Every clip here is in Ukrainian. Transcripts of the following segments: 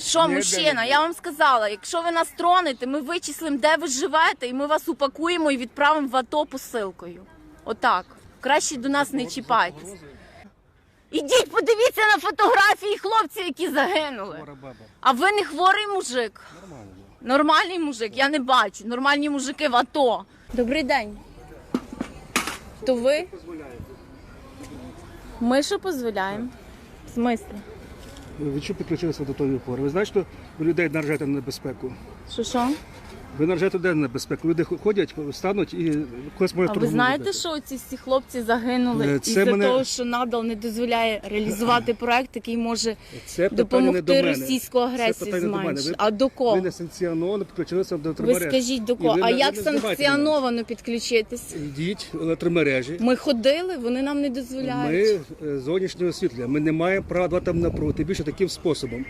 Що, Ні, мужчина, я вам сказала, якщо ви нас тронете, ми вичислимо, де ви живете, і ми вас упакуємо і відправимо в АТО посилкою. Отак. Краще до нас не чіпайтесь. Ідіть, подивіться на фотографії хлопців, які загинули. А ви не хворий мужик. Нормальний мужик, я не бачу. Нормальні мужики в АТО. Добрий день. То ви? Ми що дозволяємо? В смислі? Ви чого підключилися до тої опори? Ви знаєте, що людей наражаєте на небезпеку? Що що? Ви наражаєте людей на небезпеку. Люди ходять, стануть і когось може А ви знаєте, що ці всі хлопці загинули Е, це із-за мене- того, що надал не дозволяє реалізувати проект, який може Це питання не до допомогти мене. російську Це агресію питання не до мене. зменшити. Ви- А до Ви не санкціоновано підключилися до Ви електромереж. скажіть до І кого? ви А не- як не здавайте мене. санкціоновано підключитись? Йдіть в електромережі. Ми ходили, вони нам не дозволяють. Ми е, зовнішнє освітлення. Ми не маємо права давати там напругу, тим більше таким способом,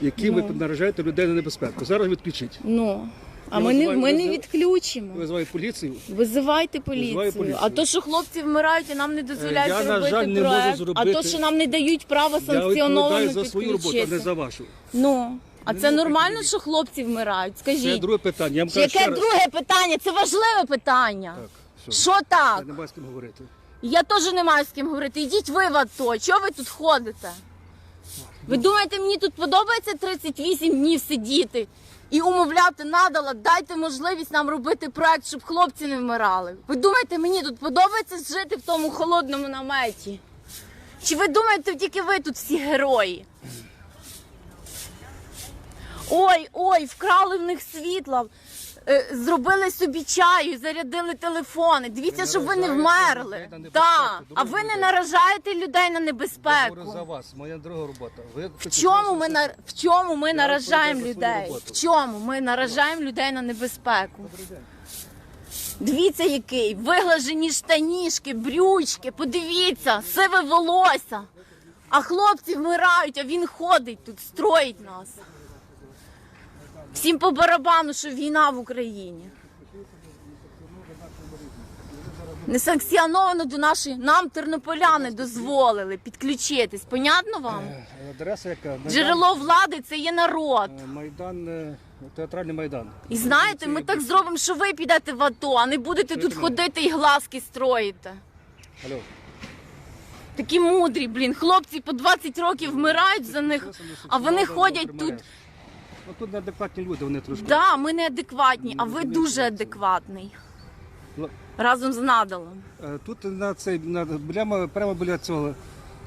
яким Ну. ви наражаєте людей на небезпеку. Зараз відключіть. Ну. А ми не, ми не відключимо. Визиваю поліцію. Визивайте поліцію. Визиваю поліцію. А то, що хлопці вмирають і нам не дозволяють Я, на робити жаль, не можу проект, а зробити. то, що нам не дають права Я санкціоновано за свою роботу, а не підключитися. за вашу. Ну, а це нормально, що хлопці вмирають? Це Скажіть. друге питання. Я вам кажу ще Яке раз. друге питання? Це важливе питання. Так. Що так? Я не маю з ким говорити. Я теж не маю з ким говорити. Ідіть ви в АТО. Чого ви тут ходите? Ви думаєте, мені тут подобається 38 днів сидіти і умовляти надала, дайте можливість нам робити проект, щоб хлопці не вмирали. Ви думаєте, мені тут подобається жити в тому холодному наметі? Чи ви думаєте, тільки ви тут всі герої? Ой, ой, вкрали в них світла, зробили собі чаю, зарядили телефони. Дивіться, щоб ви не вмерли. Так, а ви не наражаєте людей на небезпеку. за вас, моя друга робота. Ви В чому ми на в чому ми наражаємо людей? В чому ми наражаємо людей на небезпеку? Дивіться, який виглажені штанішки, брючки, подивіться, сиве волосся. А хлопці вмирають, а він ходить тут, строїть нас. Всім по барабану, що війна в Україні. Несанкціоновано до нашої нам тернополяни дозволили підключитись. Понятно вам? Адреса яка? Майдан, Джерело влади це є народ. е, Майдан, е, театральний майдан. І знаєте, ми так зробимо, що ви підете в АТО, а не будете тут ходити і глазки строїти. Алло. Такі мудрі, блін, хлопці по 20 років вмирають за них, а вони ходять тут. Ну тут неадекватні люди, вони трошки. Да, ми неадекватні, а ви дуже адекватний. Ну, Разом з надалом. е, Тут на цей на біля прямо біля цього,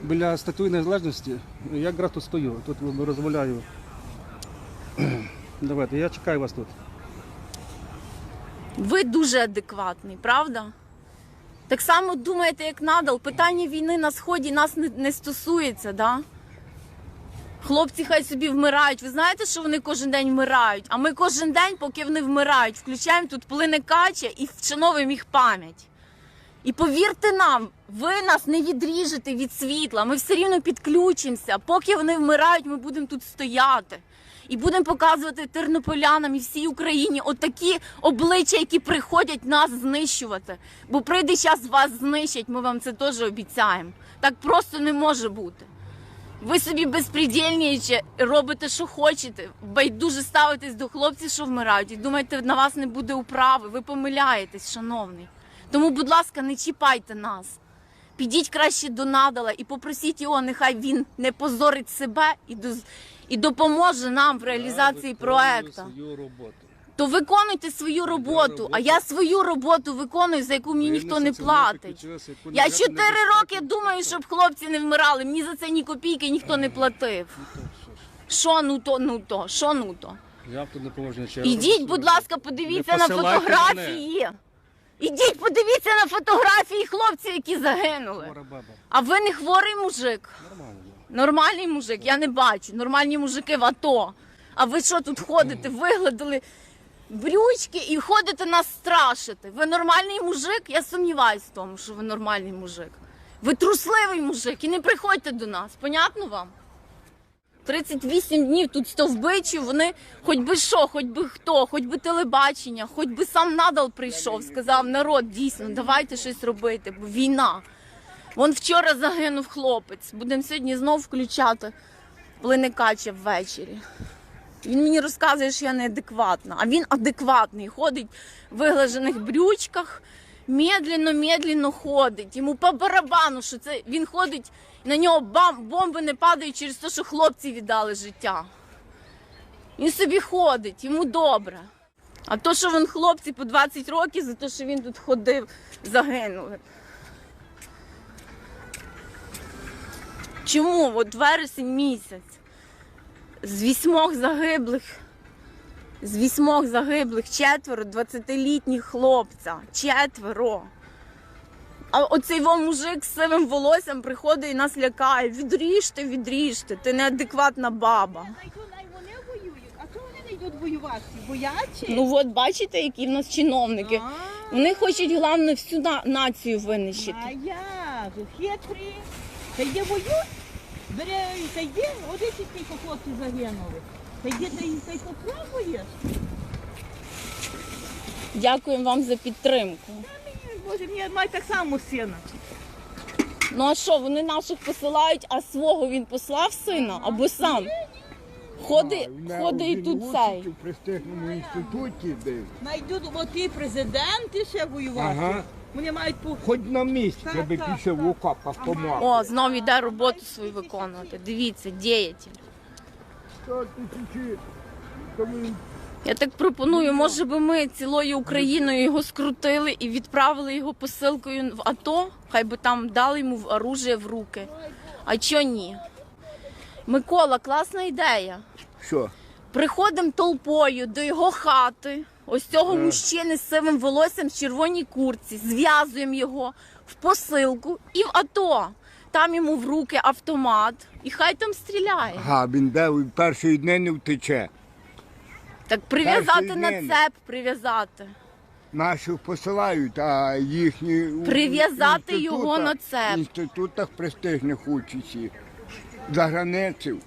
біля статуї незалежності. Я якраз тут стою, тут розмовляю. Давайте, я чекаю вас тут. Ви дуже адекватний, правда? Так само думаєте, як надал. Питання війни на сході нас не, не стосується, да? Хлопці хай собі вмирають. Ви знаєте, що вони кожен день вмирають? А ми кожен день, поки вони вмирають, включаємо тут плине кача і вшановуємо їх пам'ять. І повірте нам, ви нас не відріжете від світла. Ми все рівно підключимося. Поки вони вмирають, ми будемо тут стояти. І будемо показувати тернополянам і всій Україні отакі обличчя, які приходять нас знищувати. Бо прийде час вас знищать, ми вам це теж обіцяємо. Так просто не може бути. Ви собі безпредельніче робите, що хочете, байдуже ставитесь до хлопців, що вмирають, і думаєте, на вас не буде управи. Ви помиляєтесь, шановний. Тому, будь ласка, не чіпайте нас. Підіть краще до надала і попросіть його, нехай він не позорить себе і, і допоможе нам в реалізації проекту. свою роботу. То виконуйте свою роботу, а я свою роботу виконую, за яку мені ніхто не платить. Я чотири роки думаю, щоб хлопці не вмирали. Мені за це ні копійки ніхто не платив. Що ну то, ну то, що ну то? Ідіть, будь ласка, подивіться на фотографії. Ідіть, подивіться на фотографії хлопців, які загинули. А ви не хворий мужик. Нормальний мужик, я не бачу. Нормальні мужики в АТО. А ви що тут ходите? Вигладили брючки і ходите нас страшити. Ви нормальний мужик? Я сумніваюсь в тому, що ви нормальний мужик. Ви трусливий мужик і не приходьте до нас. Понятно вам? 38 днів тут стовбичі, вони хоч би що, хоч би хто, хоч би телебачення, хоч би сам надал прийшов, сказав народ, дійсно, давайте щось робити, бо війна. Вон вчора загинув хлопець. Будемо сьогодні знов включати плиникача ввечері. Він мені розказує, що я неадекватна, а він адекватний, ходить в виглажених брючках, медленно, медленно ходить. Йому по барабану, що це він ходить, на нього бам, бомби не падають через те, що хлопці віддали життя. Він собі ходить, йому добре. А то, що він хлопці по 20 років, за те, що він тут ходив, загинули. Чому? От вересень місяць. З вісьмох загиблих, з вісьмох загиблих четверо 20-літніх хлопця. Четверо. А оцей во мужик з сивим волоссям приходить і нас лякає. Відріжте, відріжте, ти неадекватна баба. Вони воюють, а чого вони не йдуть воювати? Боячі? Ну от бачите, які в нас чиновники. Вони хочуть головне всю на- націю винищити. А як? Хитрі. Та йде воюють? Бере, та йде, один тільки хлопці загинули. Та йде, та й та й попробуєш. Дякуємо вам за підтримку. Мені, Боже, мені має так само сина. Ну а що, вони наших посилають, а свого він послав сина або сам? Ходить, ходить і тут цей. У престижному інституті десь. Найдуть от і президенти ще воювати. Ага. Вони мають по... Хоч на місці, аби так, пішов так. помог. О, знов йде роботу свою виконувати. Дивіться, діятель. Я так пропоную, може би ми цілою Україною його скрутили і відправили його посилкою в АТО, хай би там дали йому оружие в руки. А чо ні? Микола, класна ідея. Що? Приходимо толпою до його хати, ось цього Е. мужчини з сивим волоссям в червоній курці, зв'язуємо його в посилку і в АТО. Там йому в руки автомат, і хай там стріляє. Ага, він де він першої дні не втече. Так прив'язати Перший на день. цеп, прив'язати. Наших посилають, а їхні у Прив'язати його на цеп. інститутах престижних участі. За границю.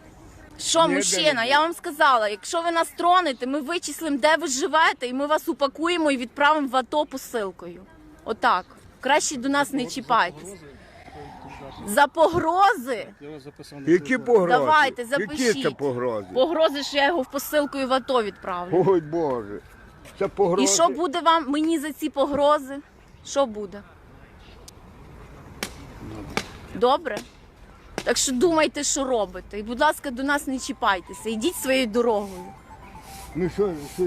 Що, Ні, мужчина, я вам сказала, якщо ви нас тронете, ми вичислимо, де ви живете, і ми вас упакуємо і відправимо в АТО посилкою. Отак. Краще до нас не чіпайтесь. За погрози, Які погрози? Давайте, Які запишіть. це погрози? погрози, що я його в посилкою в АТО відправлю. Ой Боже. Це погрози. І що буде вам мені за ці погрози? Що буде? Добре? Так що думайте, що робите. І, будь ласка, до нас не чіпайтеся. Йдіть своєю дорогою. Ну що, що?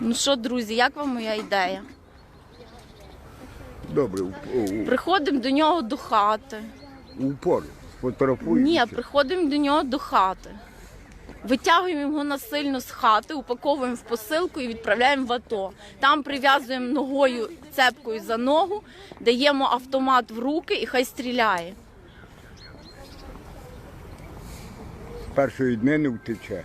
Ну що, друзі, як вам моя ідея? Добре, у, у, Приходимо до нього до хати. упор. Ні, приходимо до нього до хати. Витягуємо його насильно з хати, упаковуємо в посилку і відправляємо в АТО. Там прив'язуємо ногою цепкою за ногу, даємо автомат в руки і хай стріляє. Першої дни не втече.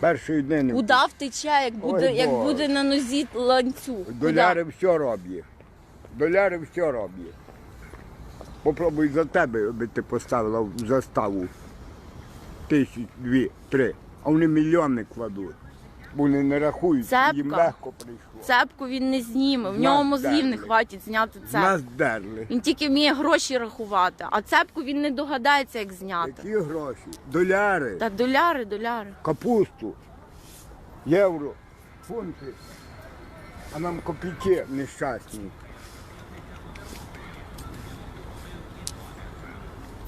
Першої дни не Куда втече, як буде, Ой, як Боже. буде на нозі ланцюг? Куда? Доляри все роблять. Доляри все роблять. Попробуй за тебе, аби ти поставила в заставу тисяч, дві, три. А вони мільйони кладуть. Бо вони не рахують, Цепка. їм легко прийшло. Цепку він не зніме. В Нас нього мозгів не дерли. хватить зняти Нас цепку. дерли. Він тільки вміє гроші рахувати, а цепку він не догадається, як зняти. Які гроші? Доляри, Та доляри, доляри. капусту, євро, фунти. А нам копійки нещасні.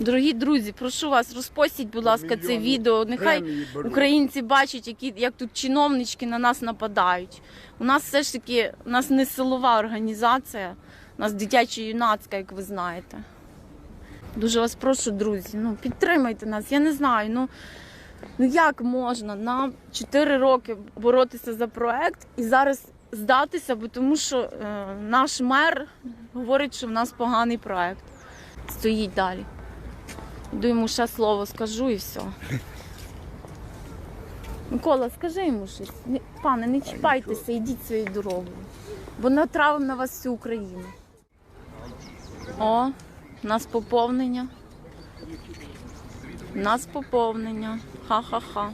Дорогі друзі, прошу вас, розпостіть, будь ласка, це Мільйони відео. Нехай премії беруть. українці бачать, які, як тут чиновнички на нас нападають. У нас все ж таки у нас не силова організація, у нас дитячо-юнацька, як ви знаєте. Дуже вас прошу, друзі, ну підтримайте нас. Я не знаю. Ну, ну як можна нам 4 роки боротися за проект і зараз здатися, бо тому що е, наш мер говорить, що в нас поганий проект. Стоїть далі. Йду йому ще слово скажу і все. Микола, скажи йому щось. Пане, не чіпайтеся, йдіть своєю дорогою. Бо натравимо на вас всю Україну. О, у нас поповнення. У нас поповнення. Ха-ха-ха.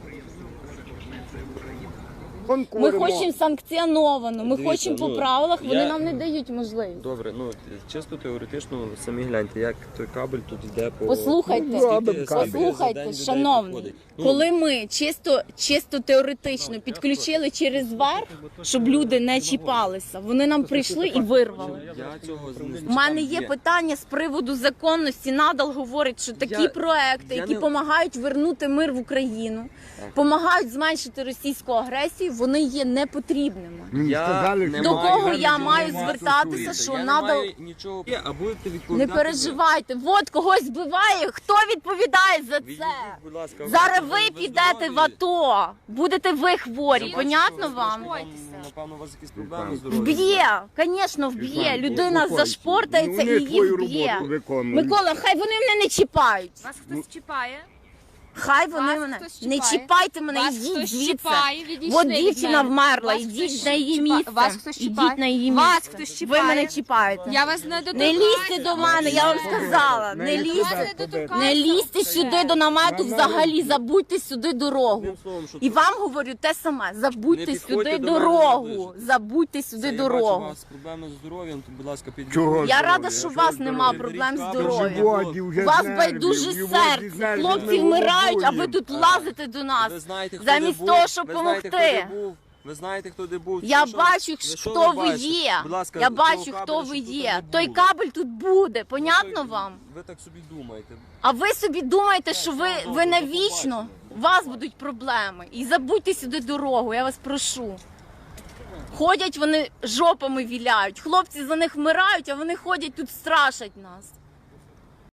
Ми куримо. хочемо санкціоновано, ми Дивіться, хочемо по ну, правилах, вони я- нам не дають можливість. Добре, ну чисто теоретично самі гляньте, як той кабель тут йде по Послухайте, Ну, робимо Скільки- кабель. за Послухайте, день людей шановний, проходить? Ну, коли ми чисто, чисто теоретично підключили через верх, щоб люди не чіпалися, вони нам прийшли і вирвали. Я цього не У мене є питання з приводу законності. Надал говорить, що такі Я- проекти, я які не- допомагають вернути мир в Україну, допомагають зменшити російську агресію, вони є непотрібними. Я сказали, не До маю- кого я нічого маю звертатися, стосується. що я надо- не маю нічого. Є, а будете Не відповідати. переживайте, от когось збиває. Хто відповідає за Відійдіть, це? будь ласка, Зараз ви- підете в? АТО, будете ви хворі, понятно вам? Напевно, у вас якісь проблеми з Вб'є, звісно, вб'є. Людина зашпортається і її вб'є. Микола, хай вони мене не чіпають. Вас хтось чіпає? Хай вони Вас мене хтось не чіпає? чіпайте мене, Вас йдіть хтось звідси. чіпає, відійшли От від дівчина мене. вмерла, Вас ідіть хтось на її чіпа- місце. Вас хтось чіпає? Ідіть на її Вас місце. хтось Ви мене чіпаєте. Я вас не Не лізьте до мене, я вам сказала. Не лізьте. Не лізьте сюди до намету взагалі, забудьте сюди дорогу. Одним словом, що І вам говорю те саме. Забудьте підходьте сюди до мене дорогу. Забудьте сюди я бачу, у дорогу. вас проблеми з здоров'ям, то, будь ласка, підійдіть. Чого Я рада, що у вас нема проблем з здоров'ям. У вас байдуже серце. Хлопці вмирають, а ви тут лазите до нас. Ви знаєте, хто Замість де був, того, щоб ви знаєте, хто помогти. де був, Ви знаєте, хто де був. Я Що- що- бачу, ви хто ви бачите? є. Будь ласка, Я бачу, кабеля, хто щоб ви тут є. Той кабель тут буде. Понятно Ви- вам? Ви так собі думаєте. А ви собі думаєте, що ви, ви навічно? У вас будуть проблеми. І забудьте сюди дорогу, я вас прошу. Ходять вони жопами віляють. Хлопці за них вмирають, а вони ходять тут страшать нас.